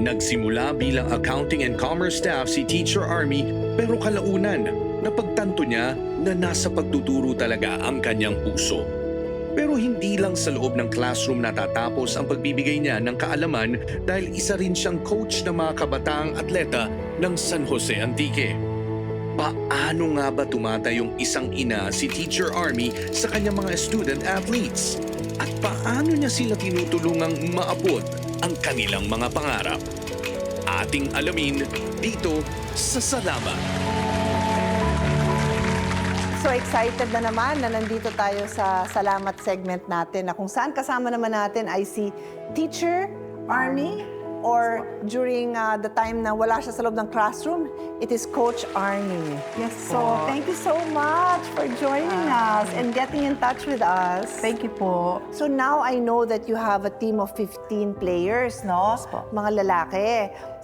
Nagsimula bilang accounting and commerce staff si Teacher Army pero kalaunan napagtanto niya na nasa pagtuturo talaga ang kanyang puso. Pero hindi lang sa loob ng classroom natatapos ang pagbibigay niya ng kaalaman dahil isa rin siyang coach ng mga kabataang atleta ng San Jose Antique. Paano nga ba tumatayong isang ina si Teacher Army sa kanyang mga student athletes? At paano niya sila tinutulungang maabot ang kanilang mga pangarap? Ating alamin dito sa Salamat. So excited na naman na nandito tayo sa Salamat segment natin na kung saan kasama naman natin ay si Teacher Army or during uh, the time na wala siya sa loob ng classroom, it is Coach Army. Yes So po. thank you so much for joining us and getting in touch with us. Thank you po. So now I know that you have a team of 15 players, no? Yes po. Mga lalaki.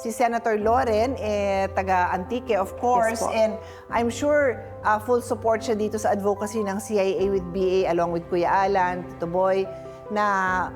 Si Senator Loren, eh, taga Antique, of course. Yes po. and I'm sure uh, full support siya dito sa advocacy ng CIA with BA along with Kuya Alan, Tito Boy, na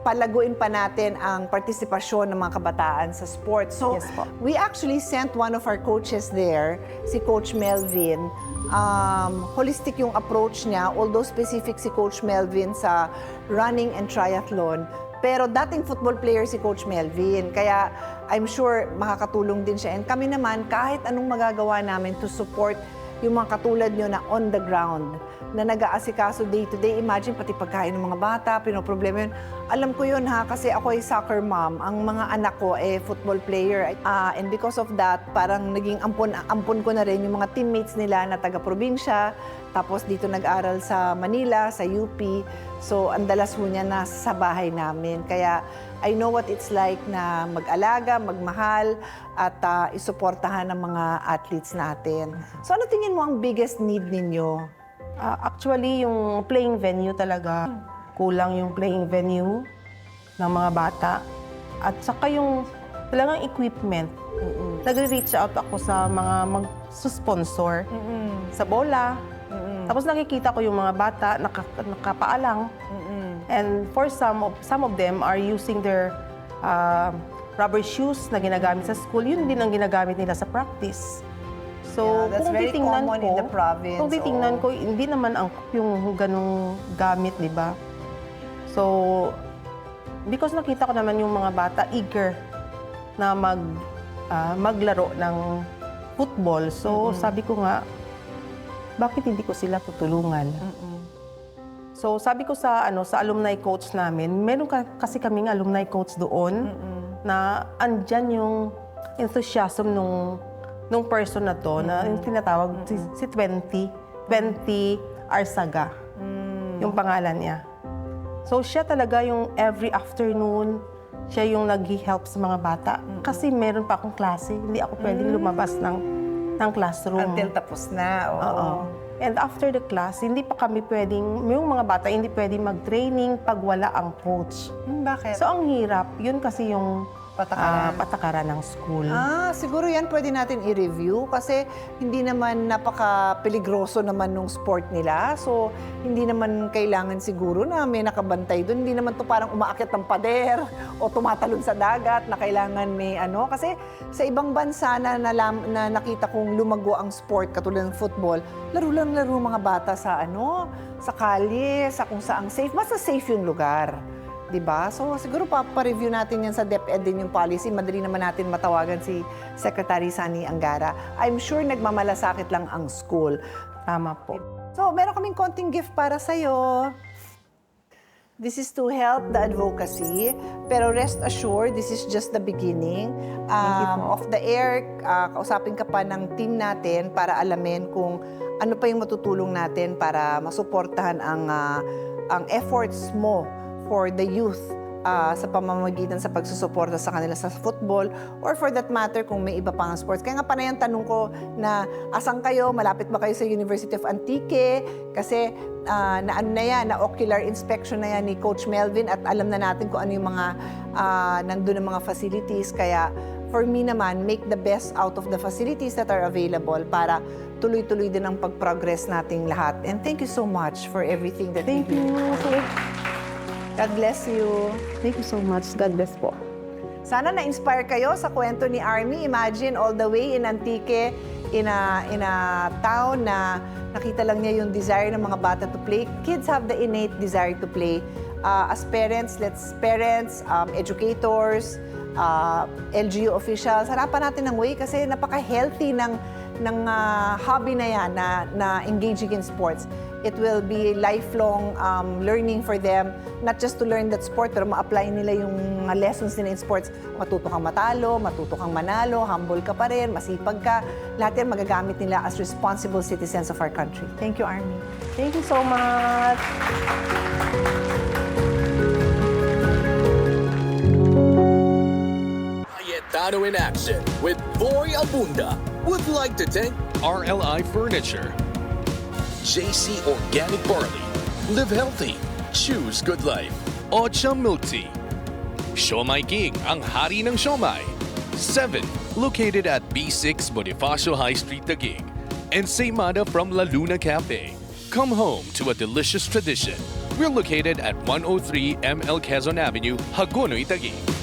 palaguin pa natin ang partisipasyon ng mga kabataan sa sports. So, Yes po. we actually sent one of our coaches there, si Coach Melvin. Um, holistic yung approach niya, although specific si Coach Melvin sa running and triathlon. Pero dating football player si Coach Melvin. Kaya I'm sure makakatulong din siya. And kami naman, kahit anong magagawa namin to support yung mga katulad nyo na on the ground, na nag-aasikaso day to day. Imagine, pati pagkain ng mga bata, pinoproblema yun. Alam ko yun ha, kasi ako ay soccer mom. Ang mga anak ko eh football player. Ah, and because of that, parang naging ampon, ampon ko na rin yung mga teammates nila na taga-probinsya. Tapos dito nag-aral sa Manila, sa UP. So, ang dalas ho niya nasa sa bahay namin. Kaya, I know what it's like na mag-alaga, magmahal, at ah, isuportahan ng mga athletes natin. So, ano tingin mo ang biggest need ninyo? Ah, actually, yung playing venue talaga, kulang yung playing venue ng mga bata. At saka yung talagang equipment. Nagre-reach out ako sa mga mag-sponsor sa bola. Tapos nakikita ko yung mga bata naka, nakapaalang. And for some of, some of them are using their ah, rubber shoes na ginagamit sa school. Yun din ang ginagamit nila sa practice. So, Yeah, that's kung very titingnan common ko, in the province, Kung titingnan oo. ko, hindi naman ang yung ganong gamit, di ba? So, because nakita ko naman yung mga bata eager na mag ah, maglaro ng football. So, sabi ko nga, bakit hindi ko sila tutulungan? So, sabi ko sa ano sa alumni coach namin, meron ka, kasi kaming alumni coach doon na andyan yung enthusiasm nung nung person na to na yung tinatawag si, si 20 20 Arsaga. Yung pangalan niya. So siya talaga yung every afternoon siya yung nag-help sa mga bata. Kasi meron pa akong klase, hindi ako pwedeng lumabas ng ng classroom. Until tapos na, oo. Oo. And after the class, hindi pa kami pwedeng, yung mga bata hindi pwedeng mag-training pag wala ang coach. Hmm, bakit? So ang hirap, yun kasi yung Patakaran. ah, patakaran ng school. ah, siguro yan pwede natin i-review kasi hindi naman napaka-peligroso naman nung sport nila. So, hindi naman kailangan siguro na may nakabantay doon. Hindi naman to parang umaakit ng pader o tumatalon sa dagat na kailangan may ano. Kasi sa ibang bansa na, nalam, na nakita kong lumago ang sport katulad ng football, laro lang laro mga bata sa ano, sa kalye, sa kung saang safe. Basta safe yung lugar. 'Di ba? So siguro pa-review natin yan sa DepEd din yung policy. Madali naman natin matawagan si Secretary Sani Angara. I'm sure nagmamalasakit lang ang school. Tama po. So meron kaming konting gift para sa'yo. This is to help the advocacy. Pero rest assured, this is just the beginning. Um, off the air, ah, kausapin ka pa ng team natin para alamin kung ano pa yung matutulong natin para masuportahan ang, ah, ang efforts mo for the youth ah, sa pamamagitan sa pagsusuporta sa kanila sa football or for that matter kung may iba pang sports. Kaya nga pa na yung tanong ko na asan kayo, malapit ba kayo sa University of Antique? Kasi ah, na ano na yan, na ocular inspection na yan ni Coach Melvin at alam na natin kung ano yung mga ah, nandun ng mga facilities. Kaya for me naman, make the best out of the facilities that are available para tuloy-tuloy din ang pag-progress nating lahat. And thank you so much for everything that Thank you do. you. God bless you. Thank you so much. God bless po. Sana na-inspire kayo sa kwento ni Army. Imagine all the way in Antique, in a, in a town na nakita lang niya yung desire ng mga bata to play. Kids have the innate desire to play. Uh, as parents, let's parents, um, educators, uh, LGU officials, harapan natin ng way kasi napaka-healthy ng, ng uh, hobby na yan na, na engaging in sports. It will be lifelong um, learning for them, not just to learn that sport, pero ma-apply nila yung mga lessons nila in sports. Matuto kang matalo, matuto kang manalo, humble ka pa rin, masipag ka. Lahat yan magagamit nila as responsible citizens of our country. Thank you, Army. Thank you so much. Cayetano in Action with Boy Abunda would like to thank RLI Furniture, JC Organic Barley. Live healthy. Choose good life. Ocha Milk Tea, Siomai King, ang hari ng siomai. 7. Located at B6 Bonifacio High Street, Taguig. And Seymada from La Luna Cafe. Come home to a delicious tradition. We're located at 103 ML Quezon Avenue, Hagonoy, Taguig.